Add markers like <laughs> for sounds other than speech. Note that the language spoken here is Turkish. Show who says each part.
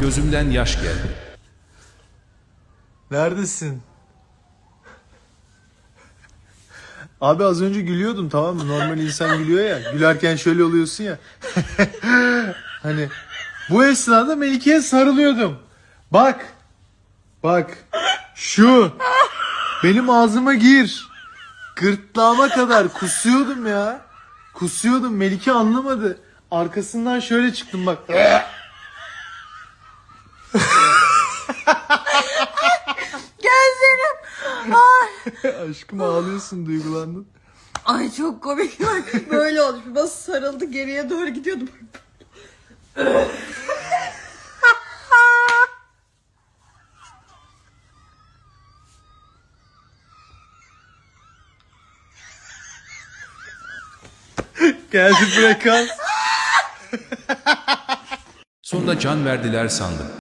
Speaker 1: Gözümden yaş geldi.
Speaker 2: Neredesin? Abi az önce gülüyordum tamam mı? Normal insan gülüyor ya. Gülerken şöyle oluyorsun ya. <laughs> hani bu esnada Melike'ye sarılıyordum. Bak. Bak. Şu. Benim ağzıma gir. Gırtlağıma kadar kusuyordum ya. Kusuyordum. Melike anlamadı. Arkasından şöyle çıktım bak.
Speaker 3: Gözlerim. Ay.
Speaker 2: Aşkım ağlıyorsun duygulandın.
Speaker 3: Ay çok komik. Bak, Böyle olmuş. Nasıl sarıldı geriye doğru gidiyordu.
Speaker 2: Geldi frekans.
Speaker 1: Sonunda can verdiler sandım.